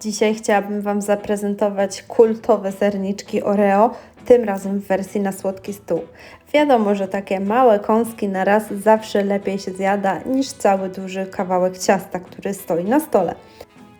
Dzisiaj chciałabym Wam zaprezentować kultowe serniczki Oreo, tym razem w wersji na słodki stół. Wiadomo, że takie małe kąski na raz zawsze lepiej się zjada niż cały duży kawałek ciasta, który stoi na stole.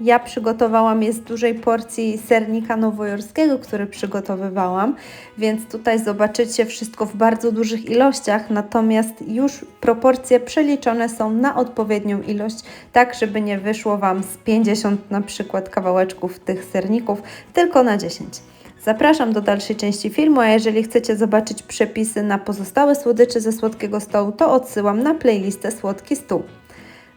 Ja przygotowałam je z dużej porcji sernika nowojorskiego, który przygotowywałam, więc tutaj zobaczycie wszystko w bardzo dużych ilościach, natomiast już proporcje przeliczone są na odpowiednią ilość, tak żeby nie wyszło Wam z 50 na przykład kawałeczków tych serników, tylko na 10. Zapraszam do dalszej części filmu, a jeżeli chcecie zobaczyć przepisy na pozostałe słodycze ze słodkiego stołu, to odsyłam na playlistę Słodki Stół.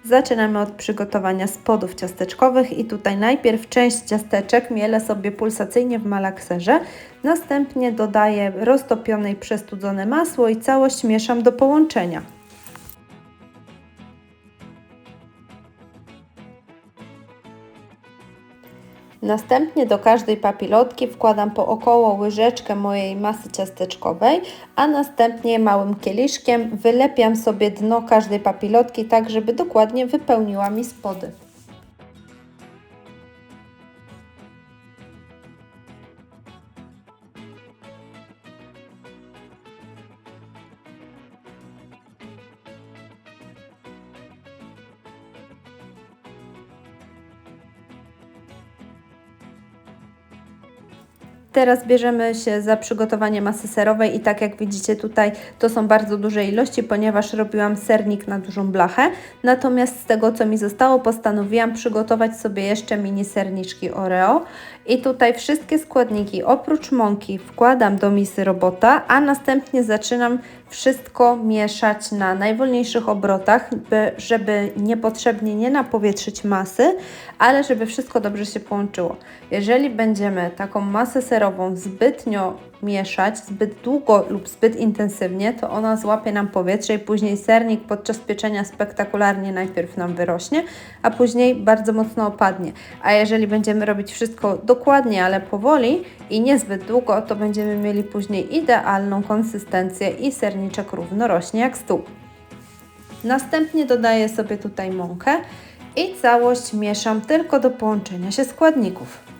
Zaczynamy od przygotowania spodów ciasteczkowych i tutaj najpierw część ciasteczek mielę sobie pulsacyjnie w malakserze, następnie dodaję roztopione i przestudzone masło i całość mieszam do połączenia. Następnie do każdej papilotki wkładam po około łyżeczkę mojej masy ciasteczkowej, a następnie małym kieliszkiem wylepiam sobie dno każdej papilotki tak, żeby dokładnie wypełniła mi spody. Teraz bierzemy się za przygotowanie masy serowej i tak jak widzicie tutaj to są bardzo duże ilości, ponieważ robiłam sernik na dużą blachę. Natomiast z tego co mi zostało postanowiłam przygotować sobie jeszcze mini serniczki Oreo i tutaj wszystkie składniki oprócz mąki wkładam do misy robota, a następnie zaczynam wszystko mieszać na najwolniejszych obrotach, by, żeby niepotrzebnie nie napowietrzyć masy, ale żeby wszystko dobrze się połączyło. Jeżeli będziemy taką masę serową zbytnio mieszać zbyt długo lub zbyt intensywnie, to ona złapie nam powietrze i później sernik podczas pieczenia spektakularnie najpierw nam wyrośnie, a później bardzo mocno opadnie. A jeżeli będziemy robić wszystko dokładnie, ale powoli i niezbyt długo, to będziemy mieli później idealną konsystencję i serniczek równo rośnie jak stół. Następnie dodaję sobie tutaj mąkę i całość mieszam tylko do połączenia się składników.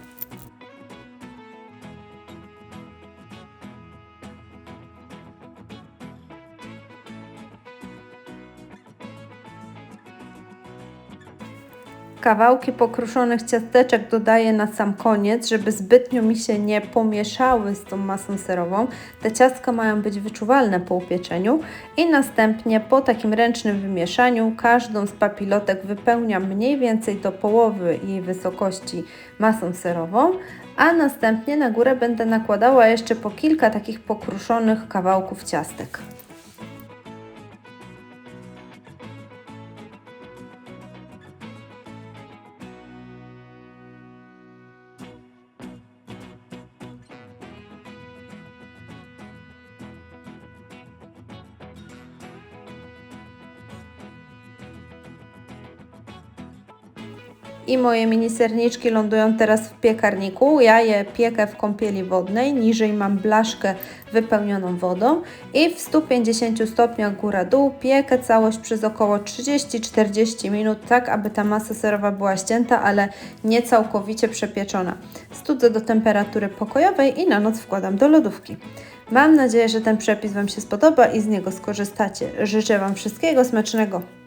Kawałki pokruszonych ciasteczek dodaję na sam koniec, żeby zbytnio mi się nie pomieszały z tą masą serową. Te ciastka mają być wyczuwalne po upieczeniu i następnie po takim ręcznym wymieszaniu każdą z papilotek wypełniam mniej więcej do połowy jej wysokości masą serową, a następnie na górę będę nakładała jeszcze po kilka takich pokruszonych kawałków ciastek. I moje mini serniczki lądują teraz w piekarniku. Ja je piekę w kąpieli wodnej, niżej mam blaszkę wypełnioną wodą i w 150 stopniach góra-dół piekę całość przez około 30-40 minut, tak aby ta masa serowa była ścięta, ale nie całkowicie przepieczona. Studzę do temperatury pokojowej i na noc wkładam do lodówki. Mam nadzieję, że ten przepis Wam się spodoba i z niego skorzystacie. Życzę Wam wszystkiego smacznego.